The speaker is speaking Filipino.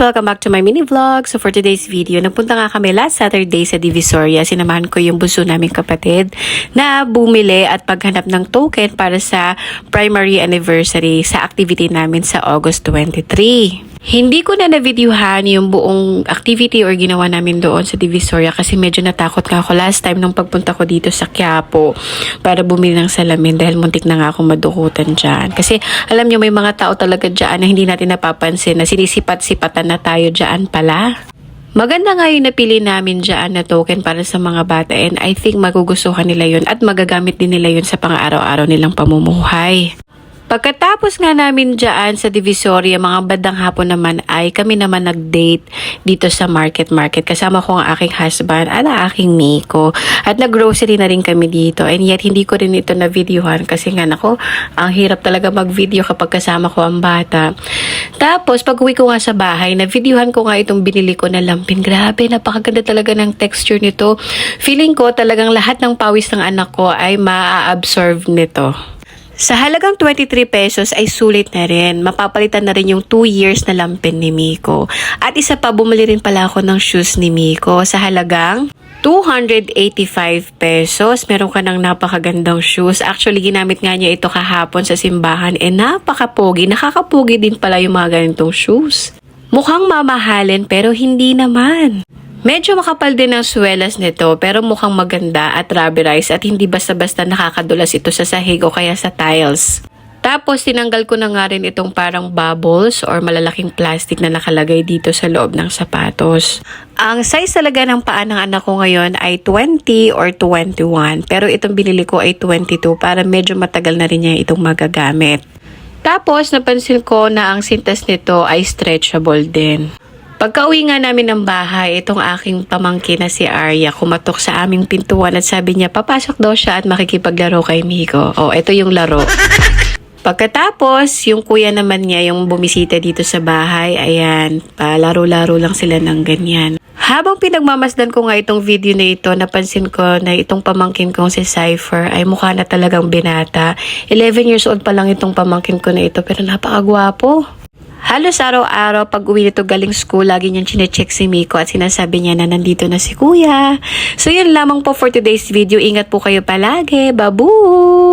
Welcome back to my mini vlog. So for today's video, nagpunta nga kami last Saturday sa Divisoria. Sinamahan ko yung bunso naming kapatid na bumili at paghanap ng token para sa primary anniversary sa activity namin sa August 23. Hindi ko na na-videohan yung buong activity or ginawa namin doon sa Divisoria kasi medyo natakot nga ako last time nung pagpunta ko dito sa Quiapo para bumili ng salamin dahil muntik na nga akong madukutan dyan. Kasi alam nyo may mga tao talaga dyan na hindi natin napapansin na sinisipat-sipatan na tayo dyan pala. Maganda nga yung napili namin dyan na token para sa mga bata and I think magugustuhan nila yun at magagamit din nila yun sa pang-araw-araw nilang pamumuhay. Pagkatapos nga namin dyan sa Divisoria, mga bandang hapon naman ay kami naman nag-date dito sa Market Market. Kasama ko ang aking husband at ang aking Miko. At nag-grocery na rin kami dito. And yet, hindi ko rin ito na-videohan kasi nga nako, ang hirap talaga mag-video kapag kasama ko ang bata. Tapos, pag uwi ko nga sa bahay, na-videohan ko nga itong binili ko na lampin. Grabe, napakaganda talaga ng texture nito. Feeling ko talagang lahat ng pawis ng anak ko ay ma-absorb nito. Sa halagang 23 pesos ay sulit na rin. Mapapalitan na rin yung 2 years na lampin ni Miko. At isa pa, bumili rin pala ako ng shoes ni Miko sa halagang 285 pesos. Meron ka ng napakagandang shoes. Actually, ginamit nga niya ito kahapon sa simbahan. Eh, napakapogi. Nakakapogi din pala yung mga ganitong shoes. Mukhang mamahalin pero hindi naman. Medyo makapal din ang swelas nito pero mukhang maganda at rubberized at hindi basta-basta nakakadulas ito sa sahig o kaya sa tiles. Tapos tinanggal ko na nga rin itong parang bubbles or malalaking plastic na nakalagay dito sa loob ng sapatos. Ang size talaga ng paa ng anak ko ngayon ay 20 or 21 pero itong binili ko ay 22 para medyo matagal na rin niya itong magagamit. Tapos napansin ko na ang sintas nito ay stretchable din. Pagka uwi nga namin ng bahay, itong aking pamangkin na si Arya kumatok sa aming pintuan at sabi niya papasok daw siya at makikipaglaro kay Miko. O, ito yung laro. Pagkatapos, yung kuya naman niya, yung bumisita dito sa bahay, ayan, palaro-laro lang sila ng ganyan. Habang pinagmamasdan ko nga itong video na ito, napansin ko na itong pamangkin kong si Cypher ay mukha na talagang binata. 11 years old pa lang itong pamangkin ko na ito, pero napakagwapo. Halos araw-araw pag uwi nito galing school, lagi niyang chinecheck si Miko at sinasabi niya na nandito na si kuya. So yun lamang po for today's video. Ingat po kayo palagi. Babu!